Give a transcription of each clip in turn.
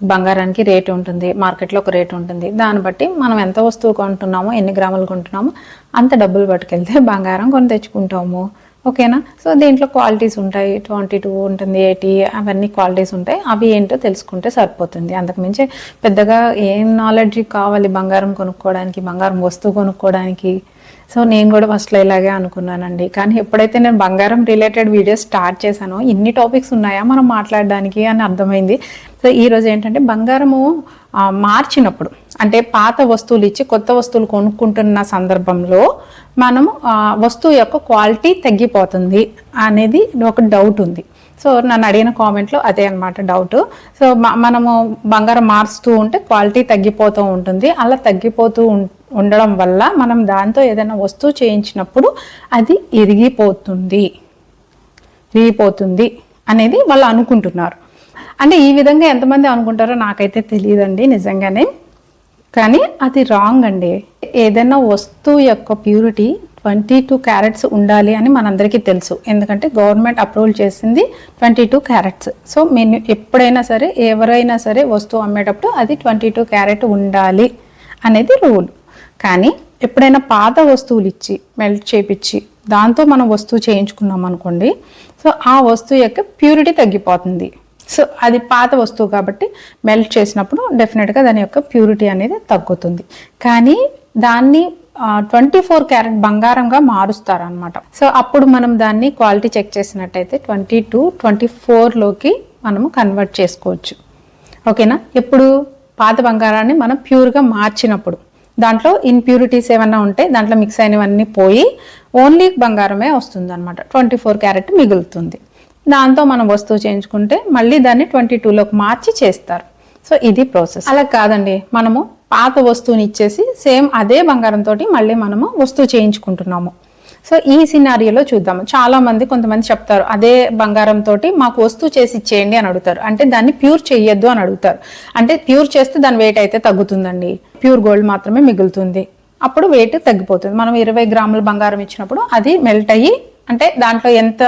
బంగారానికి రేటు ఉంటుంది మార్కెట్లో ఒక రేటు ఉంటుంది. దాన్ని బట్టి మనం ఎంత వస్తువు కొంటున్నామో ఎన్ని గ్రాములు కొంటున్నామో అంత డబ్బులు పట్టుకెళ్తే బంగారం కొని తెచ్చుకుంటాము. ఓకేనా? సో దీంట్లో క్వాలిటీస్ ఉంటాయి. ట్వంటీ టూ ఉంటుంది ఎయిటీ అవన్నీ క్వాలిటీస్ ఉంటాయి. అవి ఏంటో తెలుసుకుంటే సరిపోతుంది. అంతకుమించి పెద్దగా ఏం నాలెడ్జ్ కావాలి బంగారం కొనుక్కోవడానికి బంగారం వస్తువు కొనుక్కోవడానికి? సో నేను కూడా ఫస్ట్లో ఇలాగే అనుకున్నానండి. కానీ ఎప్పుడైతే నేను బంగారం రిలేటెడ్ వీడియోస్ స్టార్ట్ చేశానో ఇన్ని టాపిక్స్ ఉన్నాయా మనం మాట్లాడడానికి అని అర్థమైంది. సో ఈరోజు ఏంటంటే బంగారము మార్చినప్పుడు అంటే పాత వస్తువులు ఇచ్చి కొత్త వస్తువులు కొనుక్కుంటున్న సందర్భంలో మనము వస్తువు యొక్క క్వాలిటీ తగ్గిపోతుంది అనేది ఒక డౌట్ ఉంది. సో నన్ను అడిగిన కామెంట్లో అదే అన్నమాట డౌట్. సో మనము బంగారం మారుస్తూ ఉంటే క్వాలిటీ తగ్గిపోతూ ఉంటుంది. అలా తగ్గిపోతూ ఉం- ఉండడం వల్ల మనం దాంతో ఏదైనా వస్తువు చేయించినప్పుడు అది ఇరిగిపోతుంది. ఇరిగిపోతుంది అనేది వాళ్ళు అనుకుంటున్నారు. అంటే ఈ విధంగా ఎంతమంది అనుకుంటారో నాకైతే తెలియదండి నిజంగానే. కానీ అది రాంగ్ అండి. ఏదైనా వస్తువు యొక్క ప్యూరిటీ ట్వంటీ టూ క్యారెట్స్ ఉండాలి అని మనందరికీ తెలుసు. ఎందుకంటే గవర్నమెంట్ అప్రూవల్ చేసింది ట్వంటీ టూ క్యారెట్స్ సో మేము ఎప్పుడైనా సరే ఎవరైనా సరే వస్తువు అమ్మేటప్పుడు అది ట్వంటీ టూ క్యారెట్ ఉండాలి అనేది రూల్ కానీ ఎప్పుడైనా పాత వస్తువులు ఇచ్చి మెల్ట్ చేపించి దాంతో మనం వస్తువు చేయించుకున్నాం అనుకోండి సో ఆ వస్తువు యొక్క ప్యూరిటీ తగ్గిపోతుంది. సో అది పాత వస్తువు కాబట్టి మెల్ట్ చేసినప్పుడు డెఫినెట్గా దాని యొక్క ప్యూరిటీ అనేది తగ్గుతుంది. కానీ దాన్ని ట్వంటీ ఫోర్ క్యారెట్ బంగారంగా మారుస్తారనమాట సో అప్పుడు మనం దాన్ని క్వాలిటీ చెక్ చేసినట్టయితే ట్వంటీ టూ ట్వంటీ ఫోర్లోకి మనము కన్వర్ట్ చేసుకోవచ్చు. ఓకేనా? ఇప్పుడు పాత బంగారాన్ని మనం ప్యూర్గా మార్చినప్పుడు దాంట్లో ఇన్ప్యూరిటీస్ ఏమన్నా ఉంటే దాంట్లో మిక్స్ అయినవన్నీ పోయి ఓన్లీ బంగారమే వస్తుంది అనమాట ట్వంటీ ఫోర్ క్యారెట్ మిగులుతుంది. దాంతో మనం వస్తువు చేయించుకుంటే మళ్ళీ దాన్ని ట్వంటీ టూలోకి మార్చి చేస్తారు. సో ఇది ప్రాసెస్ అలా కాదండి. మనము పాత వస్తువుని ఇచ్చేసి సేమ్ అదే బంగారంతో మళ్ళీ మనము వస్తువు చేయించుకుంటున్నాము. సో ఈ సినారియోలో చూద్దాము. చాలా మంది కొంతమంది చెప్తారు అదే బంగారంతో మాకు వస్తువు చేసి ఇచ్చేయండి అని అడుగుతారు. అంటే దాన్ని ప్యూర్ చెయ్యొద్దు అని అడుగుతారు. అంటే ప్యూర్ చేస్తే దాని వెయిట్ అయితే తగ్గుతుందండి. ప్యూర్ గోల్డ్ మాత్రమే మిగులుతుంది. అప్పుడు వెయిట్ తగ్గిపోతుంది. మనం ఇరవై గ్రాముల బంగారం ఇచ్చినప్పుడు అది మెల్ట్ అయ్యి అంటే దాంట్లో ఎంత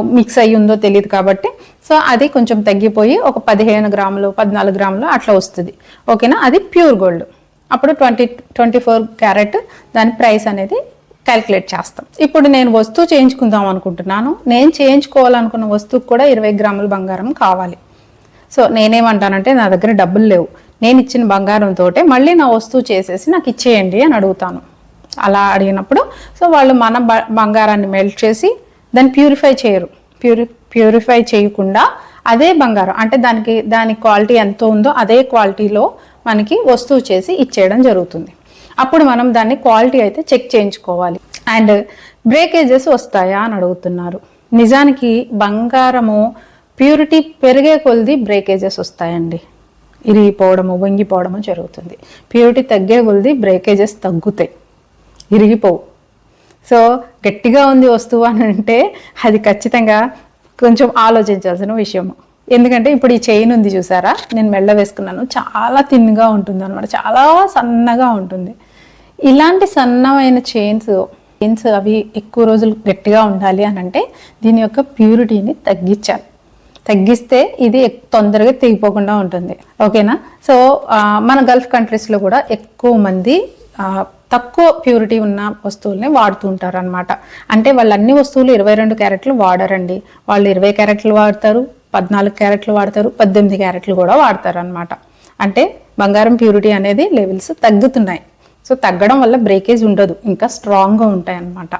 మిక్స్ అయ్యి ఉందో తెలియదు కాబట్టి. సో అది కొంచెం తగ్గిపోయి ఒక పదిహేను గ్రాములు పద్నాలుగు గ్రాములు అట్లా వస్తుంది. ఓకేనా? అది ప్యూర్ గోల్డ్. అప్పుడు ట్వంటీ ట్వంటీ ఫోర్ క్యారెట్ దాని ప్రైస్ అనేది క్యాలిక్యులేట్ చేస్తాం. ఇప్పుడు నేను వస్తువు చేయించుకుందాం అనుకుంటున్నాను. నేను చేయించుకోవాలనుకున్న వస్తువుకు కూడా ఇరవై గ్రాముల బంగారం కావాలి. సో నేనేమంటానంటే నా దగ్గర డబ్బులు లేవు. నేను ఇచ్చిన బంగారంతో మళ్ళీ నా వస్తువు చేసేసి నాకు ఇచ్చేయండి అని అడుగుతాను. అలా అడిగినప్పుడు సో వాళ్ళు మన బ- బంగారాన్ని మెల్ట్ చేసి దాన్ని ప్యూరిఫై చేయరు. ప్యూరి ప్యూరిఫై చేయకుండా అదే బంగారం అంటే దానికి దాని క్వాలిటీ ఎంత ఉందో అదే క్వాలిటీలో మనకి వస్తువు చేసి ఇచ్చేయడం జరుగుతుంది. అప్పుడు మనం దాన్ని క్వాలిటీ అయితే చెక్ చేయించుకోవాలి. అండ్ బ్రేకేజెస్ వస్తాయా అని అడుగుతున్నారు. నిజానికి బంగారము ప్యూరిటీ పెరిగే కొలది బ్రేకేజెస్ వస్తాయండి. ఇరిగిపోవడము వంగిపోవడము జరుగుతుంది. ప్యూరిటీ తగ్గే కొలది బ్రేకేజెస్ తగ్గుతాయి. ఇరిగిపోవు. సో గట్టిగా ఉంది వస్తువు అని అంటే అది ఖచ్చితంగా కొంచెం ఆలోచించాల్సిన విషయము ఎందుకంటే ఇప్పుడు ఈ చైన్ ఉంది చూసారా? నేను మెళ్ళ వేసుకున్నాను. చాలా తిన్గా ఉంటుంది అనమాట చాలా సన్నగా ఉంటుంది. ఇలాంటి సన్నమైన చైన్స్ చైన్స్ అవి ఎక్కువ రోజులు గట్టిగా ఉండాలి అని అంటే దీని యొక్క ప్యూరిటీని తగ్గించాలి. తగ్గిస్తే ఇది తొందరగా తెగిపోకుండా ఉంటుంది. ఓకేనా? సో మన గల్ఫ్ కంట్రీస్లో కూడా ఎక్కువ మంది తక్కువ ప్యూరిటీ ఉన్న వస్తువుల్ని వాడుతూ ఉంటారు అనమాట అంటే వాళ్ళు అన్ని వస్తువులు ఇరవై రెండు క్యారెట్లు వాడరండి. వాళ్ళు ఇరవై క్యారెట్లు వాడతారు పద్నాలుగు క్యారెట్లు వాడతారు పద్దెనిమిది క్యారెట్లు కూడా వాడతారు అనమాట అంటే బంగారం ప్యూరిటీ అనేది లెవెల్స్ తగ్గుతున్నాయి. సో తగ్గడం వల్ల బ్రేకేజ్ ఉండదు ఇంకా స్ట్రాంగ్గా ఉంటాయి అన్నమాట